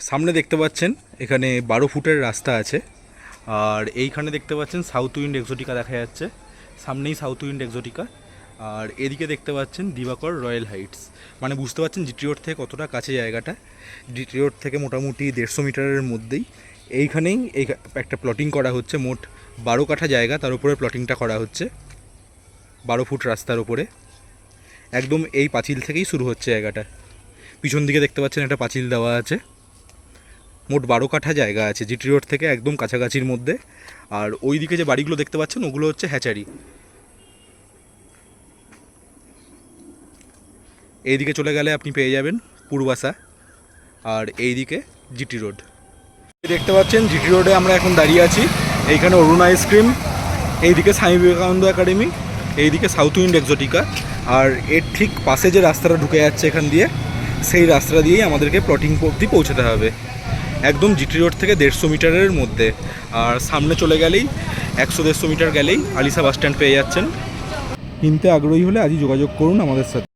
সামনে দেখতে পাচ্ছেন, এখানে বারো ফুটের রাস্তা আছে। আর এইখানে দেখতে পাচ্ছেন সাউথ উইন্ড এক্সোটিকা দেখা যাচ্ছে। সামনেই সাউথ উইন্ড এক্সোটিকা আর এদিকে দেখতে পাচ্ছেন দিবাকর রয়্যাল হাইটস মানে বুঝতে পারছেন জিটি রোড থেকে কতটা কাছে জায়গাটা। জিটি রোড থেকে মোটামুটি দেড়শো মিটারের মধ্যেই। এইখানেই এই একটা প্লটিং করা হচ্ছে। মোট বারো কাঠা জায়গা, তার উপরে প্লটিংটা করা হচ্ছে। বারো ফুট রাস্তার উপরে। একদম এই পাঁচিল থেকেই শুরু হচ্ছে জায়গাটা। পিছন দিকে দেখতে পাচ্ছেন একটা পাঁচিল দেওয়া আছে। মোট বারো কাঠা জায়গা আছে জিটি রোড থেকে একদম কাছাকাছির মধ্যে। আর ওই দিকে যে বাড়িগুলো দেখতে পাচ্ছেন, ওগুলো হচ্ছে হ্যাচারি। এইদিকে চলে গেলে আপনি পেয়ে যাবেন পূর্বাসা আর এইদিকে জিটি রোড। দেখতে পাচ্ছেন, জিটি রোডে আমরা এখন দাঁড়িয়ে আছি। এইখানে অরুণ আইসক্রিম এইদিকে স্বামী বিবেকানন্দ একাডেমি, এইদিকে সাউথ উইন্ড এক্সোটিকা। আর এর ঠিক পাশে যে রাস্তাটা ঢুকে যাচ্ছে এখান দিয়ে, সেই রাস্তা দিয়েই আমাদেরকে প্লটিং অবধি পৌঁছাতে হবে। একদম জিটি রোড থেকে দেড়শো মিটারের মধ্যে। আর সামনে চলে গেলেই, একশো দেড়শো মিটার গেলেই আলিসা বাস স্ট্যান্ড পেয়ে যাচ্ছেন। কিনতে আগ্রহী হলে আজই যোগাযোগ করুন আমাদের সাথে।